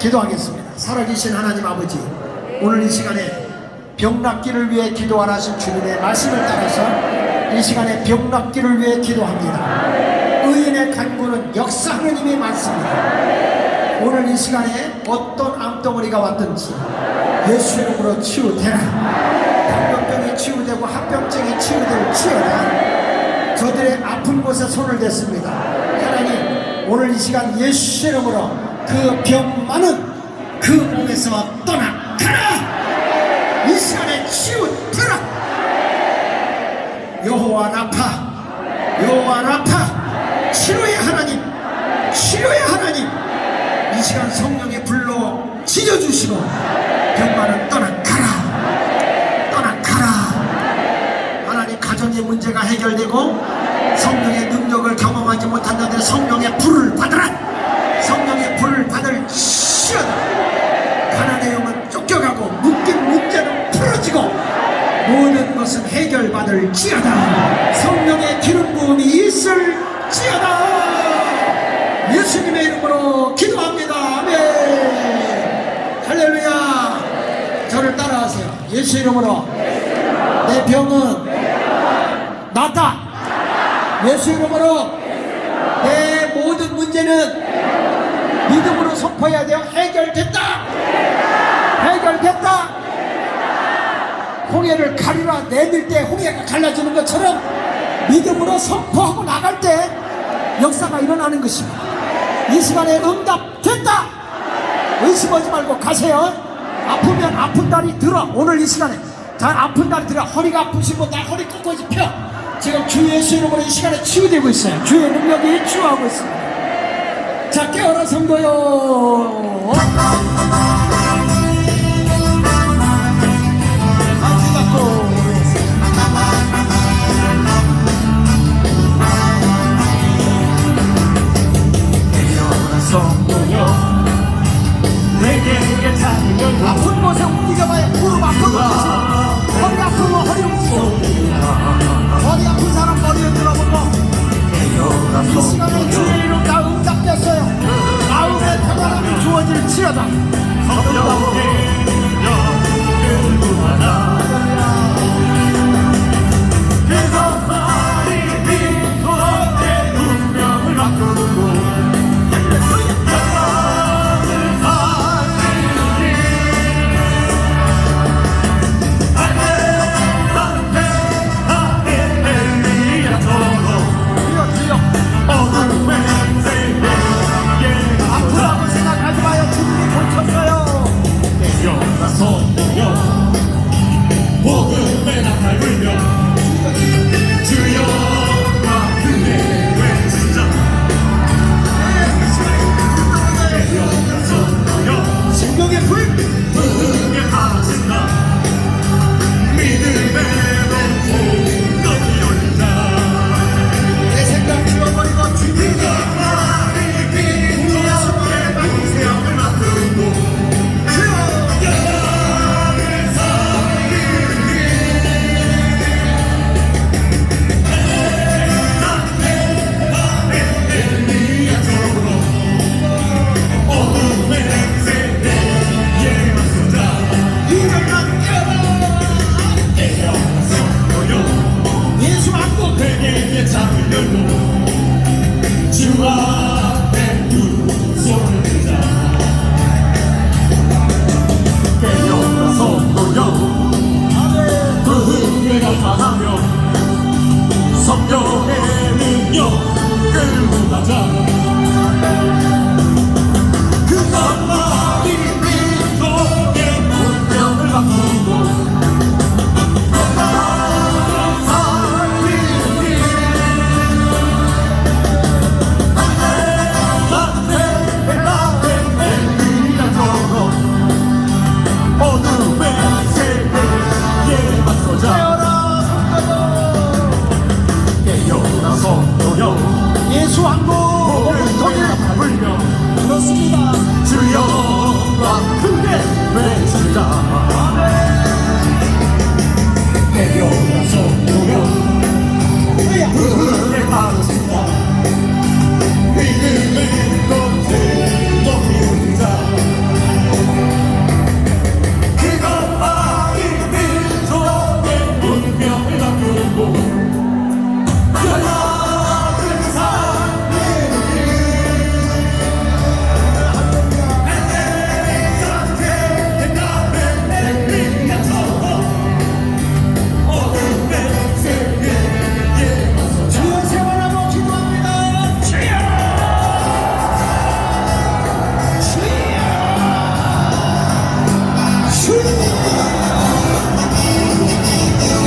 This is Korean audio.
기도하겠습니다. 살아계신 하나님 아버지, 오늘 이 시간에 병 낫기를 위해 기도하신 주님의 말씀을 따라서 이 시간에 병 낫기를 위해 기도합니다. 의인의 간구는 역사하는 힘이 많습니다. 오늘 이 시간에 어떤 암덩어리가 왔든지 예수 이름으로 치유되라. 당뇨병이 치유되고 합병증이 치유될 치유다. 저들의 아픈 곳에 손을 댔습니다. 하나님, 오늘 이 시간 예수 이름으로 그병 많은 그 몸에서 떠나가라! 이 시간에 치유되라! 여호와 라파, 여호와 라파, 치료의 하나님, 치료의 하나님, 이 시간 성령의 불로 지져주시고 병 많은 떠나가라! 떠나가라! 하나님 가정의 문제가 해결되고 성령의 능력을 경험하지 못한 자들 성령의 불을 받으라 성령의 받을 시연 가난의 영은 쫓겨가고 묶인 문제는 풀어지고 모든 것은 해결받을 지어다. 성령의 기름 부음이 있을 지어다. 예수님의 이름으로 기도합니다. 아멘. 할렐루야. 저를 따라하세요. 예수 이름으로. 내 병은 낫다. 예수 이름으로. 내 모든 문제는 믿음으로 선포해야 돼요. 해결됐다. 해결됐다. 홍해를 가리라 내밀 때 홍해가 갈라지는 것처럼 믿음으로 선포하고 나갈 때 역사가 일어나는 것입니다. 이 시간에 응답됐다. 의심하지 말고 가세요. 아프면 아픈 다리 들어. 오늘 이 시간에 잘 아픈 다리 들어. 허리가 아프신 분나 허리 꺾어지 펴. 지금 주 예수 이름으로 이 시간에 치유되고 있어요. 주의 능력이 치유하고 있습니다. 자 깨어라 갖고 성도여 내게 괜찮으면 아픈 곳에 이